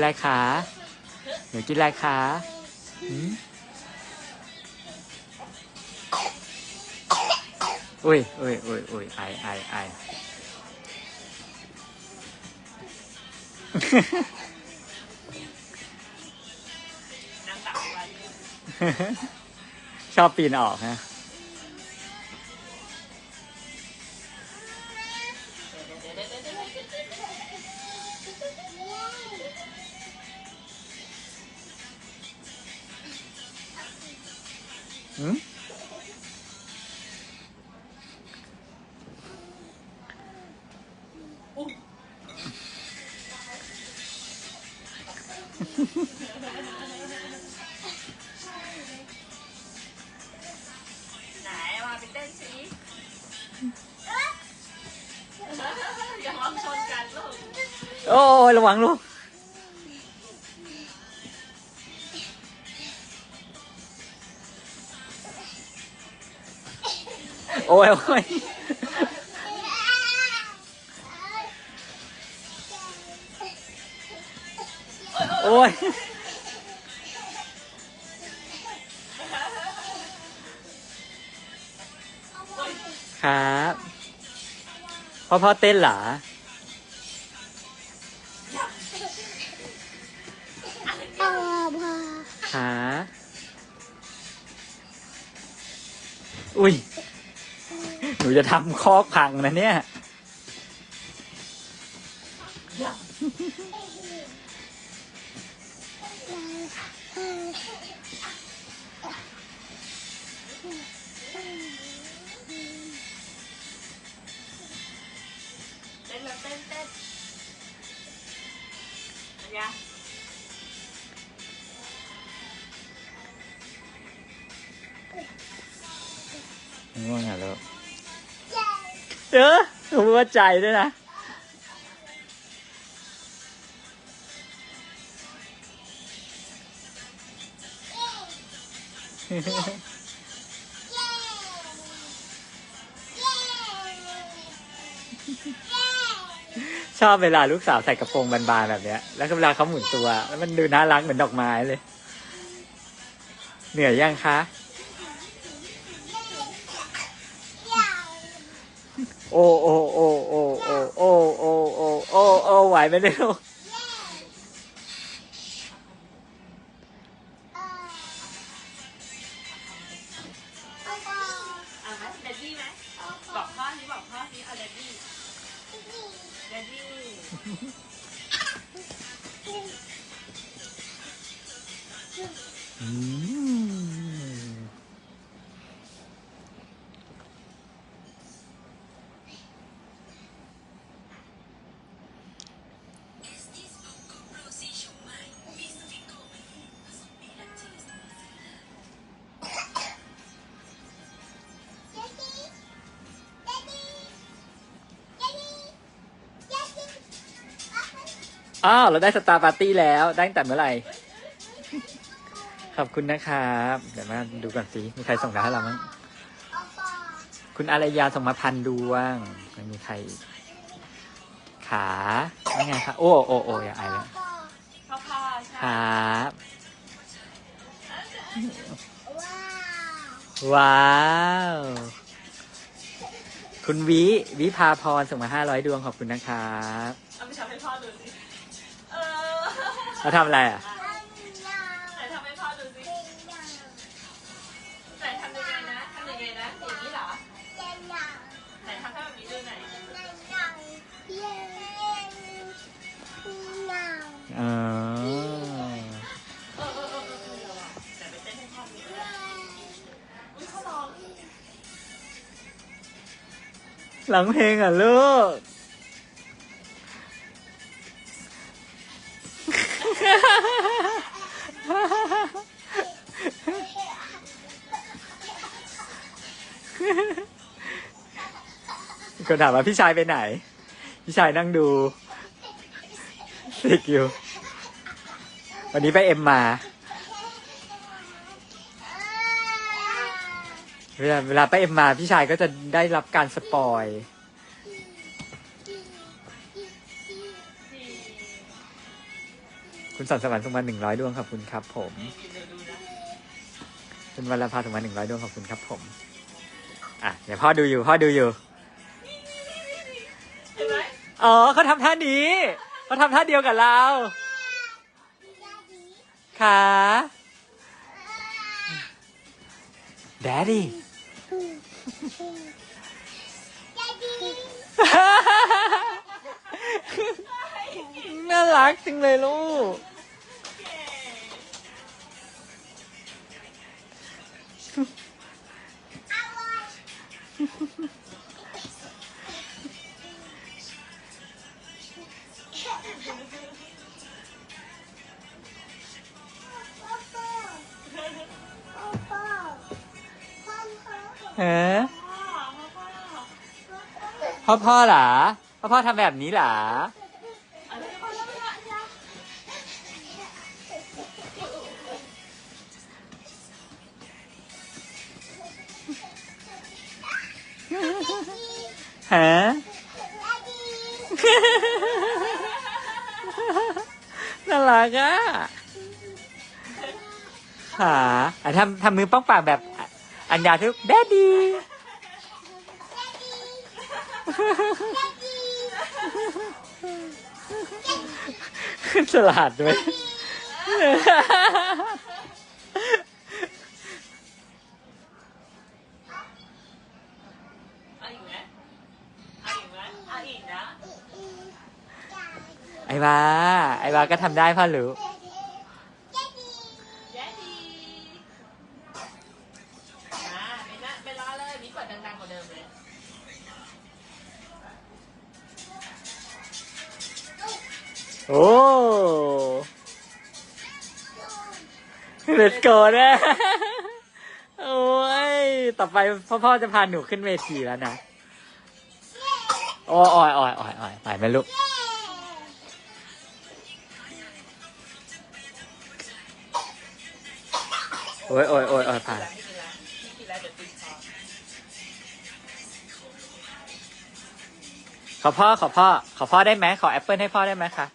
อ้าวกินอะไรคะหนูกินอะไรคะหืมอุ้ยอุ้ยอุ้ยอุ้ยไอไอไอนั่งตักไว้ชอบปีนออกฮะ ไหนมาไปเต้นสิอย่าลองชนกันลูก โอ้ยระวังลูก โอ้ยโอ้ยโอ้ยครับพ่อพ่อเต้นเหรอขาอุ้ย หนูจะทำคอกพังนะเนี่ย เต้นแล้วเต้นเต้นอันยาง่วงเหรอลูก เออหนูว่าใจด้วยนะ ชอบเวลาลูกสาวใส่กระโปรงบานๆแบบเนี้ย แล้วก็เวลาเขาหมุนตัว แล้วมันดูน่ารักเหมือนดอกไม้เลย เหนื่อยยังคะ โอ้โอ้โอ้โอ้โอ้โอ้โอ้โอ้โอ้โอ้ไหวไหมเนี่ย อ้าวเราได้สตาร์ปาร์ตี้แล้วได้ตั้งแต่เมื่อไหร่ ขอบคุณนะครับ เดี๋ยวมาดูก่อนสิ มีใครส่งดาให้เรามั้งคุณอารยาส่งมาพันดวงไม่มีใครอีกขาไม่ไงคะโอ้โอ้โอ้อย่าไอแล้วครับว้าว คุณวิวิภาพรส่งมาห้าร้อยดวงขอบคุณนะครับเอาไปทำให้พ่อดูสิ เขาทำอะไรอะไหนทำให้พ่อดูสิไหนทำยังไงนะทำยังไงนะอย่างนี้เหรอไหนทำให้แบบนี้ดูหน่อยอ๋อเออเออเออเออเออไหนไปเต้นให้พ่อดูอุ้ยเขาร้อง หลังเพลงอะลูก คนถามว่าพี่ชายไปไหน พี่ชายนั่งดูสิกอยู่ วันนี้ไปเอ็มมา เวลาเวลาไปเอ็มมา พี่ชายก็จะได้รับการสปอย คุณสอนสวรรค์ส่งมาหนึ่งร้อยดวงขอบคุณครับผมกินเดี๋ยวดูนะคุณวรภาส่งมาหนึ่งร้อยดวงขอบคุณครับผม อะเดี๋ยวพ่อดูอยู่ พ่อดูอยู่ อ๋อเขาทำท่านี้เขาทำท่าเดียวกับเราค่ะ Daddy น่ารักจริงเลยลูก เออพ่อพ่อหรอพ่อพ่อทำแบบนี้หรอฮะน่ารักอะขาอะทำทำมือป้องปากแบบ อะอัญญาทุกแดดดีฉลาดด้วยเอาอีกไหมเอาอีกไหมเอาอีกนะไอ้บาไอ้บาก็ทำได้พ่อรู้แ Let's go นะ โอ้ย ต่อไปพ่อพ่อจะพาหนูขึ้นเวทีแล้วนะโอ้ยโอ้ยโอ้ยอ้ยโอ้ยไปไหมลูก โอ้ยโอ้ยโอ้ยโอ้ยผ่านไม่กินแล้วไม่กินแล้วเดี๋ยวติดคอขอพ่อขอพ่อขอพ่อได้ไหมขอแอปเปิลให้พ่อได้ไหมคะ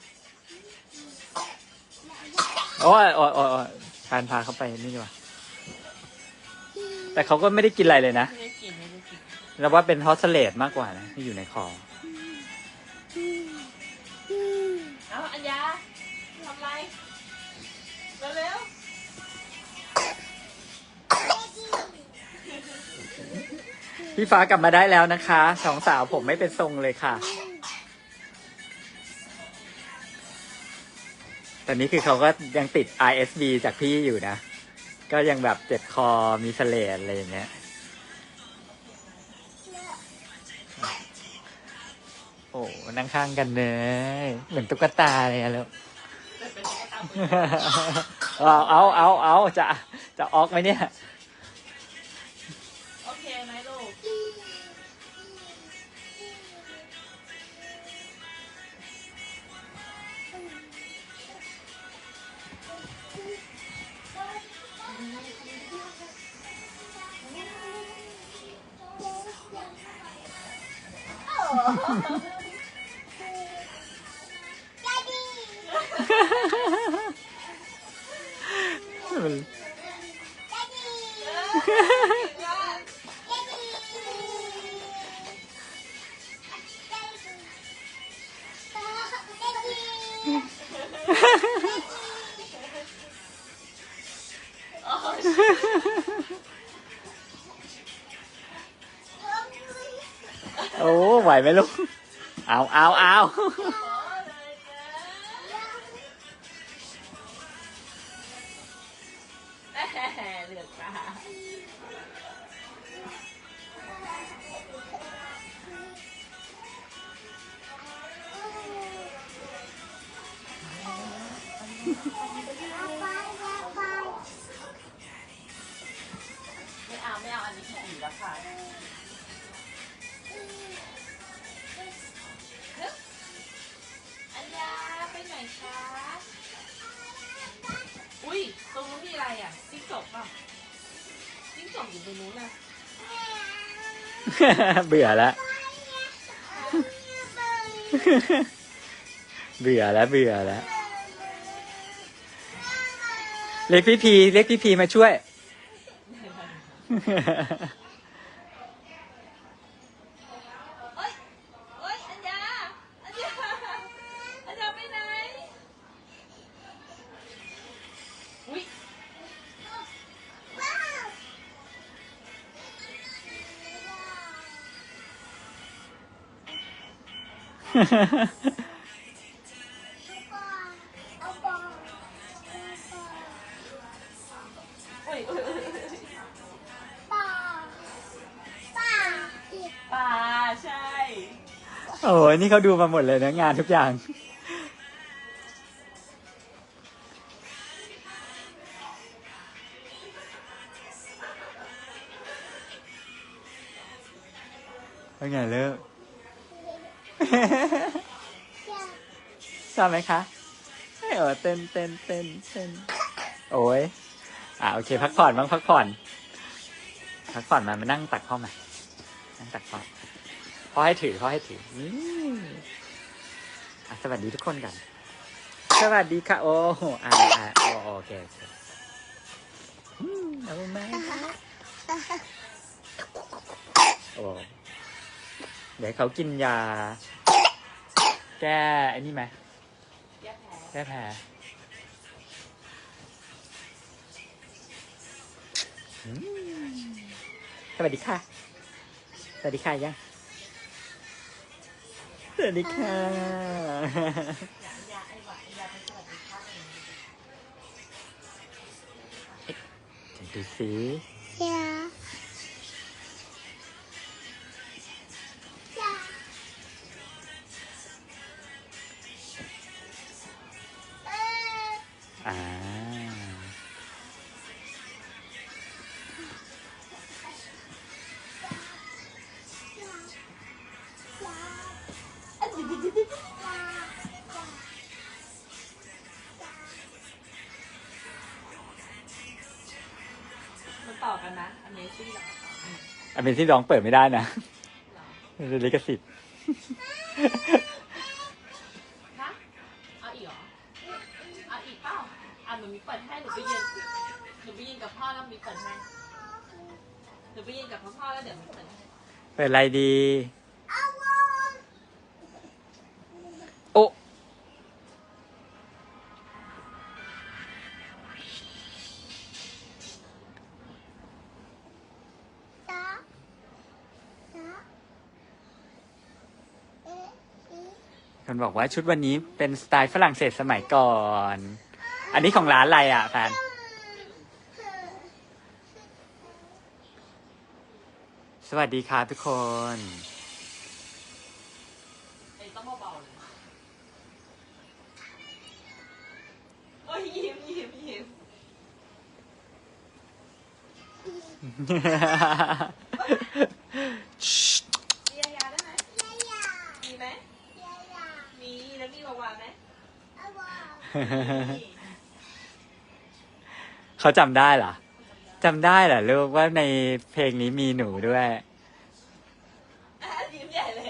โอ้ยโอ้ยโอ้ยโอ้ย การพาเขาไปนี่ดีกว่าแต่เขาก็ไม่ได้กินอะไรเลยนะไม่ได้กินไม่ได้กินเราว่าเป็นฮอสเลตมากกว่านะที่อยู่ในคอเอาอัญญาทำไรเร็วพี่ฟ้ากลับมาได้แล้วนะคะสองสาวผมไม่เป็นทรงเลยค่ะ ตอนนี้คือเขาก็ยังติด ISB จากพี่อยู่นะ ก็ยังแบบเจ็บคอมีเสลดอะไรอย่างเงี้ย โอ้นั่งข้างกันเลยเหมือนตุ๊กตาเลยอะลูกๆแล้วเอาเอาเอาเอาจะจะออกไหมเนี่ย โอ้ไหวไห ไม่เอาไม่เอาอันนี้ผีแล้วค่ะอัญญาไปไหนคะอุ้ยตรงนู้นมีอะไรอะจิ้งจกป่ะจิ้งจกอยู่ตรงนู้นน่ะเบื่อแล้วเบื่อแล้วเบื่อแล้ว เรียกพี่พีเรียกพี่พีมาช่วย เอ้ยเอ้ยอัญญา อัญญา อัญญาไปไหน อุ้ย นี่เขาดูมาหมดเลยนะงานทุกอย่าง เป็นไงเลิกชอบไหมคะเออเต้นเต้นเต้นเต้นโอ้ยอ่าโอเค พักผ่อนบ้างพักผ่อน พักผ่อนมามานั่งตักพ่อมานั่งตักพ่อ พ่อให้ถือพ่อให้ถืออะสวัสดีทุกคนกัน สวัสดีค่ะ โอ้โหอ่าอ่าโอโอเคโอเคอืมเอาไหมโอ้เดี๋ยวเขากินยา แก้ไอ้นี่ไหมแก้แพ้แก้แพ้สวัสดีค่ะ สวัสดีค่ะยัง สวัสดีค่ะยาไอ้หวานยาเป็นสวัสดีค่ะเองดูสิอ่ อเป็นที่ร้องเปิดไม่ได้นะเป็นลิขสิทธิ์เอาอีกเหรอ เอาอีกเปล่าอะหนูมีเปิดให้หนูไปยืนหนูไปยืนกับพ่อแล้วมีเปิดให้หนูไปยืนกับพ่อพ่อแล้วเดี๋ยวมีเปิดให้ เปิดอะไรดี คนบอกว่าชุดวันนี้เป็นสไตล์ฝรั่งเศสสมัยก่อน อันนี้ของร้านอะไรอะแฟนสวัสดีครับทุกคนไอ้ต้องเบาๆเลยโอ้ยยิ้มยิ้มยิ้มมียายาได้ไหมมีไหมมีแล้วมีวาวาไหมมี เขาจำได้เหรอจำได้เหรอลูกว่าในเพลงนี้มีหนูด้วยอะยิ้มใหญ่เลย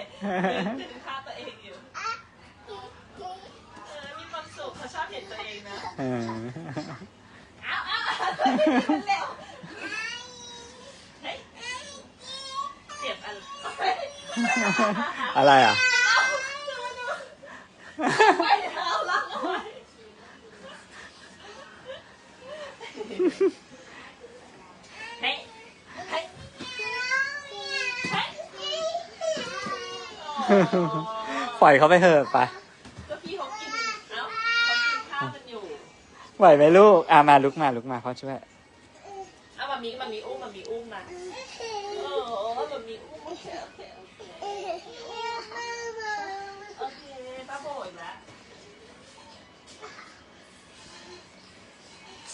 ดึงภาพตัวเองอยู่เออมีความสุขเขาชอบเห็นตัวเองนะเออเอาเอาเอามันเร็วเฮ้ยเจ็บอะไรเฮ้ยอะไรอะเอาดูดูไปเท้าลังเอาไว้เฮ้ยเฮ้ยเฮ้ยโอ้ ปล่อยเขาไปเถอะไปก็พี่เขากินเอ้าเขากินข้าวกันอยู่ไหวไหมลูกอะมาลุกมาลุกมาพ่อช่วยเอามันมีมันมีอุ้มมันมีอุ้มมาโอ้โหมันมีอุ้ม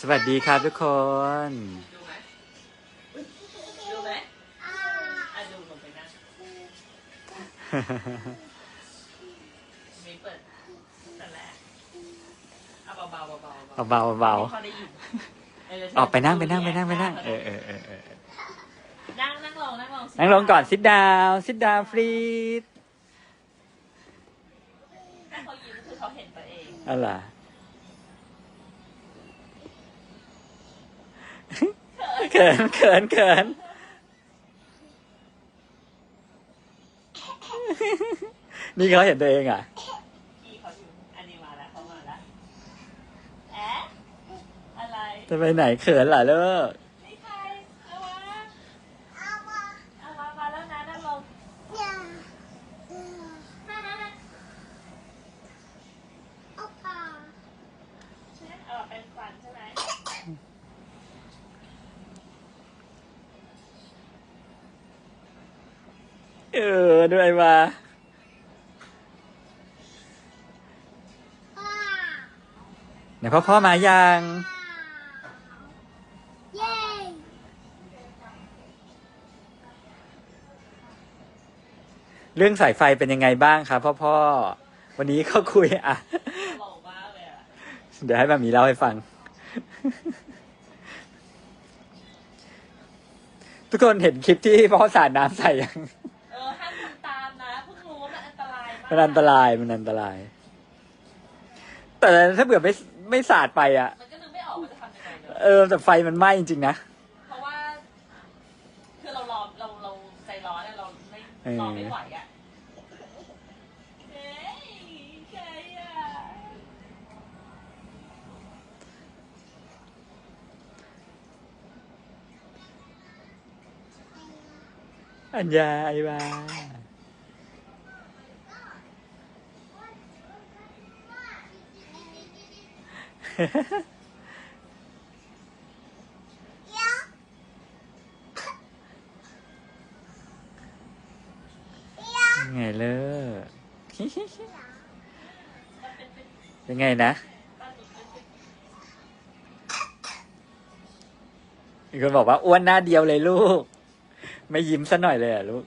สวัสดีครับทุกคน ดูไหมดูไหมอะดูลงไปนั่งมีเปิดแต่แรกเอาเบาๆเบาๆเอาเบาเบาพอได้ยินเออกไปนั่งไปนั่งไปนั่งไปนั่งเออเออเออเออนั่งนั่งลงนั่งลงนั่งลงก่อน sit down sit down please ถ้าเขายิ้มคือเขาเห็นตัวเอง อะไร เขินเขินเขินนี่เขาเห็นตัวเองอะพี่เขาอยู่อันนี้มาแล้วเขามาแล้วแอะอะไรจะไปไหนเขินล่ะลูก นี่ใครเอาวะเอาวะมาแล้วนะนั่งลงใช่ไหมเอาเป็นฝันใช่ไหม เออด้วยมาไหนพ่อพ่อมายังเรื่องสายไฟเป็นยังไงบ้างครับพ่อพ่อ วันนี้เขาคุยอะหล่อมากเลยอะ เดี๋ยวให้มามีเล่าให้ฟัง ทุกคนเห็นคลิปที่พ่อสาดน้ำใส่ยัง มากมันอันตรายมันอันตราย แต่ถ้าเผื่อไม่ไม่สาดไปอะ มันก็นึกไม่ออกว่าจะทำยังไงเลยเออแต่ไฟมันไหม้จริงๆนะ เพราะว่า คือเรารอเราเราใจร้อนอะเราไม่เออรอไม่ไหวอะเฮ้ยใครอะอัญญาไอวา ยัง ไงเลยมันเป็นเป็นยังไงนะบานหนูเป็นเป็นมีคนบอกว่าอ้วนหน้าเดียวเลยลูก ไม่ยิ้มซะหน่อยเลยอะลูก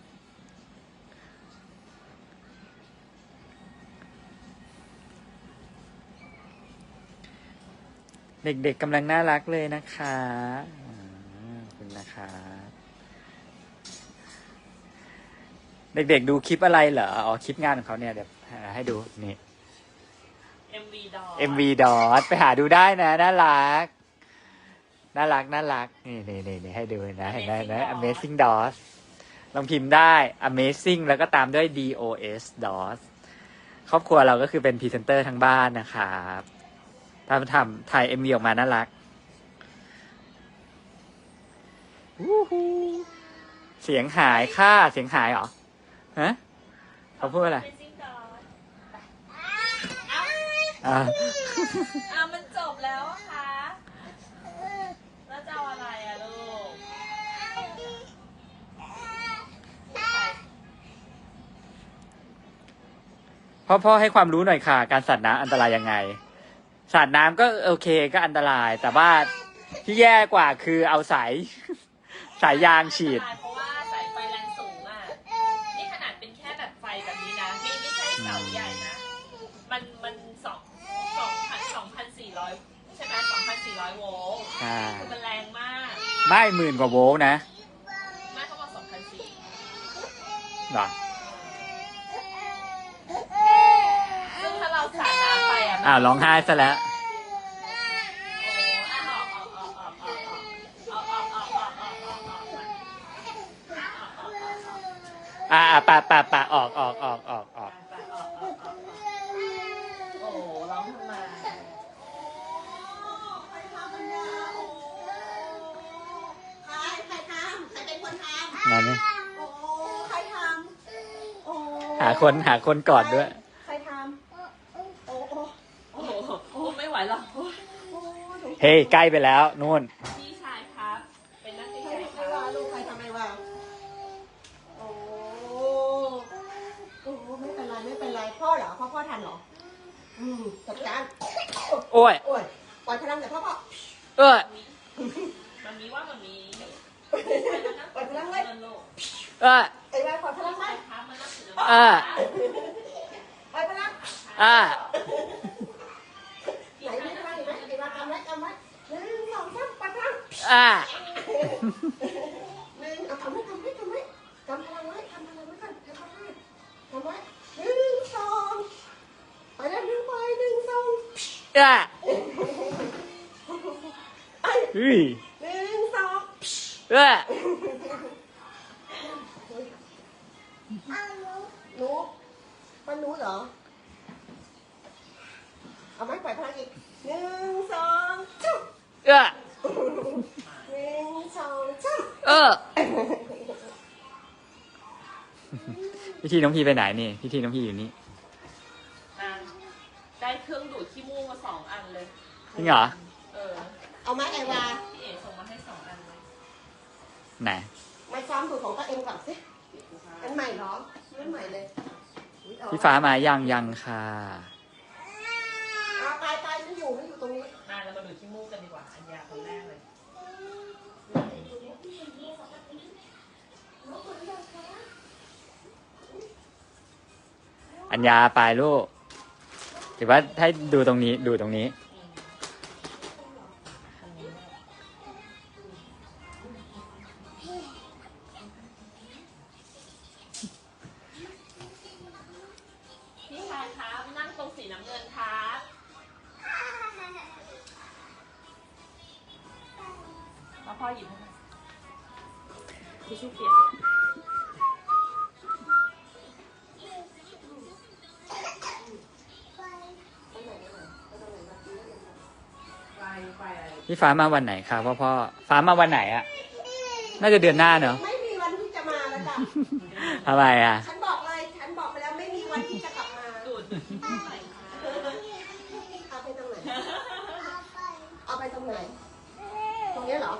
เด็กๆกำลังน่ารักเลยนะคะอ่าขอบคุณนะคะ เด็กๆดูคลิปอะไรเหรอ อ๋อ คลิปงานของเขาเนี่ยเดี๋ยวหาให้ดูนี่ MV ดอ MV ดอทไปหาดูได้นะ น่ารัก น่ารัก น่ารัก นี่นี่นี่นี่ให้ดูนะ เห็นไหมเห็นไหม Amazing DOS ลองพิมพ์ได้ Amazing แล้วก็ตามด้วย DOS DOS ครอบครัวเราก็คือเป็นพรีเซนเตอร์ทั้งบ้านนะครับ ทำทำถ่าย MV ออกมาน่ารักวู้ฮู้เสียงหายค่าเสียงหายเหรอฮะเขาพูดอะไร Amazing Doll อ่าอะมันจบแล้วอะคะแล้วจะเอาอะไรอะลูกใครพ่อพ่อให้ความรู้หน่อยค่ะ การสัตว์น้ำอันตรายยังไง สัตว์น้ำก็โอเคก็อันตราย แต่ว่าที่แย่กว่าคือเอาสาย สายยางฉีด เพราะว่าสายไฟแรงสูงอะ นี่ขนาดเป็นแค่แบบไฟแบบนี้นะไม่ไม่ใช่เสาใหญ่นะ มันมันสองสองพันสองพันสี่ร้อยใช่ไหมสองพันสี่ร้อยโวลต์อ่า คือมันแรงมากไม่หมื่นกว่าโวลต์นะไม่เขาบอกสองพันสี่หรอ ซึ่งถ้าเราสาดน้ำไป อะมันอ้าวร้องไห้ซะแล้วอ่าอ่าปะปะปะออกออกออกออกออกโอ้ร้องทำไมใครใครทำใครเป็นคนทนั่นนี่ำโอ้ใครทำโอ้หาคนหาคนกอดด้วย ใครทำโอ้โอ้ โอ้โหโอ้ไม่ไหวหรอก โอ้หนู เฮ้ยใกล้ไปแล้วนู่น พี่ชายครับ เป็นนักเรีใครยนทำคไมรับวะลูกใครทำไมวะโอ้โอ้ไม่เป็นไรไม่เป็นไรพ่อเหรอพ่อพ่อทันเหรอ อืมจัดการโอ้ย โอ้ยปล่อยพลังจากพ่อพ่อเอ้ยมันมีว่ามันมีปล่อยพลังเลยเงินโลกเอ้ยไอ้แม่ปล่อยพลังไหมครับมันนับถืออ่าปล่อยพลัง อ่า ไหนมีพลังอีกไหมไอ้แม่กำไว้หนึ่งสองสามปล่อยพลังอ่าหนึ่งเอาทำไว้ทำไว้ทำไว้กำพลังไว้กำพลังไว้ก่อนกำพลังไว้ทำไว้หนึ่งสองไปแล้วหนึ่งไปหนึ่งสองอ่าไอ้เฮ้ยหนึ่งสองเอ้อหนูมันหนูเหรอ เอาไหมปล่อยพลังอีก หนึ่งสองชุบเอ้อหนึ่งสองชุบเออพี่ทีน้องพี่ไปไหนนี่พี่ทีน้องพี่อยู่นี่อะได้เครื่องดูดขี้มูกมาสองอันเลย จริงเหรอเออ เอาไหมไอวาพี่เอ๋ส่งมาให้สองอันเลยไหนมาซ้อมดูของตัวเองก่อนสิอันใหม่เหรออันใหม่เลยอุ๊ยเอ พี่ฟ้ามายังยังค่ะ เอาไปไปมันอยู่มันอยู่ตรงนี้ มาเรามาดูขี้มูกกันดีกว่า อันยาคนแรกเลยอัญญาไปลูกถือว่าให้ดูตรงนี้ดูตรงนี้ ฟ้ามาวันไหนคะพ่อพ่อฟ้ามาวันไหนอะ น่าจะเดือนหน้าเนอะไม่มีวันที่จะมาแล้วจ้ะทำไมอะฉันบอกเลยฉันบอกไปแล้วไม่มีวันที่จะกลับมาดูดขี้มูกหน่อยค่ะเอาไปตรงไหนเอาไปตรงไหนตรงเนี้ยเหรอ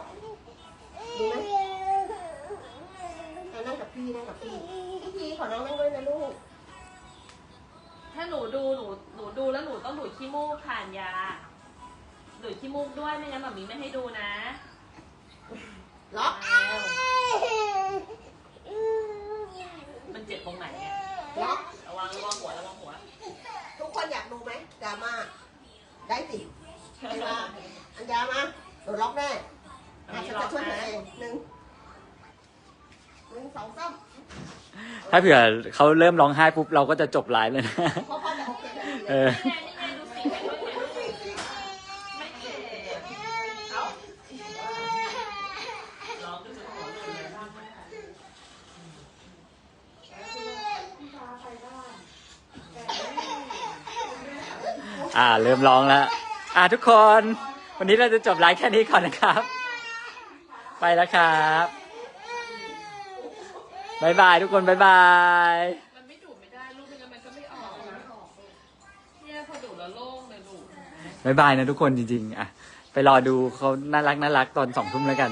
ดูไหมเอานั่งกับพี่นั่งกับพี่พี่พีขอน้องนั่งด้วยนะลูกถ้าหนูดูหนูหนูดูแล้วหนูต้องดูดขี้มูกผ่านยา ดูดขี้มูกด้วยไม่งั้นหมามีไม่ให้ดูนะ ล็อกแล้วมันเจ็บตรงไหนเนี่ยล็อก ระวังระวังหัวระวังหัวทุกคนอยากดูไหมดราม่าได้สิไอ้ว่าอันยามาโดนล็อกแน่อันอาจนี้จะล็อกช่วยตัวนะเองหนึ่งหนึ่งสองสามถ้าเผื่อเขาเริ่มร้องไห้ปุ๊บเราก็จะจบไลฟ์เลยนะ เพราะพ่อจะโอเคทันทีเอเลยอนี่ไงนี่ไงดูสิไม่ค่อยเห็นไม่เจ็บเอ้าร้องจนจะหัวหลุดเลย อ่า เริ่มร้องแล้ว อ่าทุกคน วันนี้เราจะจบไลฟ์แค่นี้ก่อนนะครับ ไปแล้วครับบายบายทุกคนบายบายมันไม่ดูดไม่ได้ลูกไม่งั้นมันก็ไม่ออกนะเนี่ยพอดูดแล้วโล่งเลยดูดบายบายนะทุกคนจริงๆอะไปรอดูเขาน่ารักน่ารักตอนสองทุ่มแล้วกัน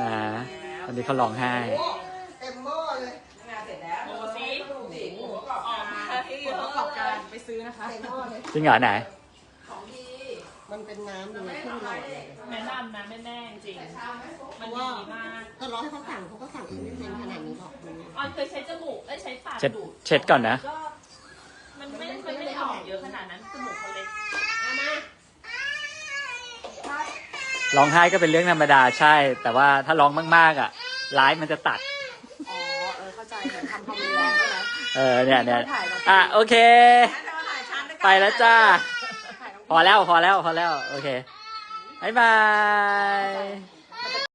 นะวันนี้เขาร้องไห้โอ้เต็มหม้อเลยงานเสร็จแล้วดูสิผู้ประกอบออกการมาให้เยผู้อะประกอบเลการยไปซื้อนะคะเต็มหม้อเลยจริงเหรอไหนของดี มันเป็นน้ำเลยขึ้นหลอดเลยแนะนำนะแม่แม่ๆจริงๆมันดีมากก็ร้อยเขาสั่งเขาก็สั่งไม่เป็นขนาดนี้หรอกมันออนเคยใช้จมูกได้ยใช้ปากเช็ดดูดเช็ดก่อนนะก็มันไม่มันไม่ได้ออกเยอะขนาดนั้นจมูกเขาเล็กเอามาร้องไห้ก็เป็นเรื่องธรรมดาใช่ แต่ว่าถ้าร้องมากๆอะไลฟ์มันจะตัด อ๋อ เออ เข้าใจเหมือนทำคอมเมนต์แล้วใช่ไหมเออเนี่ยเนี่ยอะโอเคงั้นจะมาถ่ายชั้นด้วยกันไปแล้วจ้าถ่ายน้อง พอแล้วพอแล้วพอแล้ว โอเคบายบาย